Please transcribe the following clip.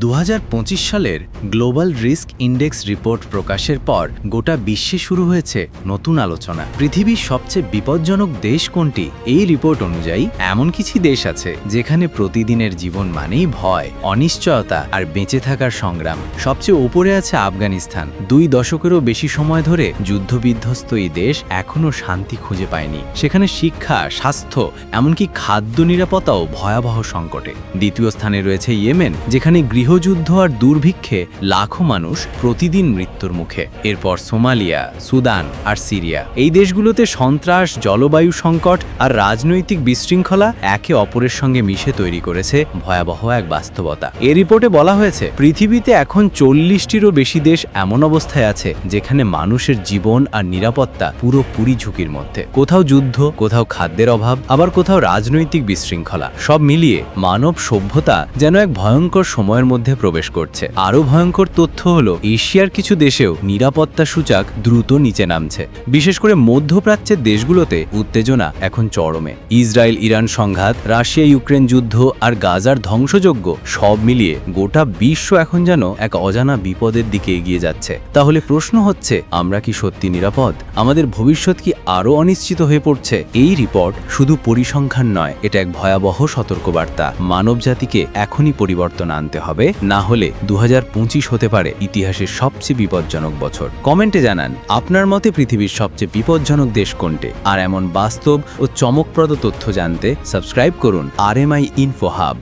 দু হাজার পঁচিশ সালের গ্লোবাল রিস্ক ইন্ডেক্স রিপোর্ট প্রকাশের পর গোটা বিশ্বে শুরু হয়েছে নতুন আলোচনা। পৃথিবীর সবচেয়ে বিপজ্জনক দেশ কোনটি? এই রিপোর্ট অনুযায়ী, এমন কিছু দেশ আছে যেখানে প্রতিদিনের জীবন মানেই ভয়, অনিশ্চয়তা আর বেঁচে থাকার সংগ্রাম। সবচেয়ে ওপরে আছে আফগানিস্তান। দুই দশকেরও বেশি সময় ধরে যুদ্ধবিধ্বস্ত এই দেশ এখনও শান্তি খুঁজে পায়নি। সেখানে শিক্ষা, স্বাস্থ্য, এমনকি খাদ্য নিরাপত্তাও ভয়াবহ সংকটে। দ্বিতীয় স্থানে রয়েছে ইয়েমেন, যেখানে গৃহযুদ্ধ আর দুর্ভিক্ষে লাখো মানুষ প্রতিদিন মৃত্যুর মুখে। এরপর সোমালিয়া, সুদান আর সিরিয়া। এই দেশগুলোতে সন্ত্রাস, জলবায়ু সংকট আর রাজনৈতিক বিশৃঙ্খলা একে অপরের সঙ্গে মিশে তৈরি করেছে ভয়াবহ এক বাস্তবতা। এ রিপোর্টে বলা হয়েছে, পৃথিবীতে এখন চল্লিশটিরও বেশি দেশ এমন অবস্থায় আছে যেখানে মানুষের জীবন আর নিরাপত্তা পুরোপুরি ঝুঁকির মধ্যে। কোথাও যুদ্ধ, কোথাও খাদ্যের অভাব, আবার কোথাও রাজনৈতিক বিশৃঙ্খলা। সব মিলিয়ে মানব সভ্যতা যেন এক ভয়ঙ্কর সময়ের মধ্যে প্রবেশ করছে। আরও ভয়ঙ্কর তথ্য হল, এশিয়ার কিছু দেশেও নিরাপত্তা সূচক দ্রুত নিচে নামছে। বিশেষ করে মধ্যপ্রাচ্যের দেশগুলোতে উত্তেজনা এখন চরমে। ইসরায়েল, ইরান সংঘাত, রাশিয়া, ইউক্রেন যুদ্ধ আর গাজার ধ্বংসযজ্ঞ সব মিলিয়ে গোটা বিশ্ব এখন যেন এক অজানা বিপদের দিকে এগিয়ে যাচ্ছে। তাহলে প্রশ্ন হচ্ছে, আমরা কি সত্যি নিরাপদ? আমাদের ভবিষ্যৎ কি আরও অনিশ্চিত হয়ে পড়ছে? এই রিপোর্ট শুধু পরিসংখ্যান নয়, এটা এক ভয়াবহ সতর্কবার্তা। মানবজাতিকে এখনই পরিবর্তন আনতে হবে। না হলে দু হাজার পঁচিশ হতে পারে ইতিহাসের সবচেয়ে বিপজ্জনক বছর। কমেন্টে জানান, আপনার মতে পৃথিবীর সবচেয়ে বিপজ্জনক দেশ কোনটে? আর এমন বাস্তব ও চমকপ্রদ তথ্য জানতে সাবস্ক্রাইব করুন, R M I info hub.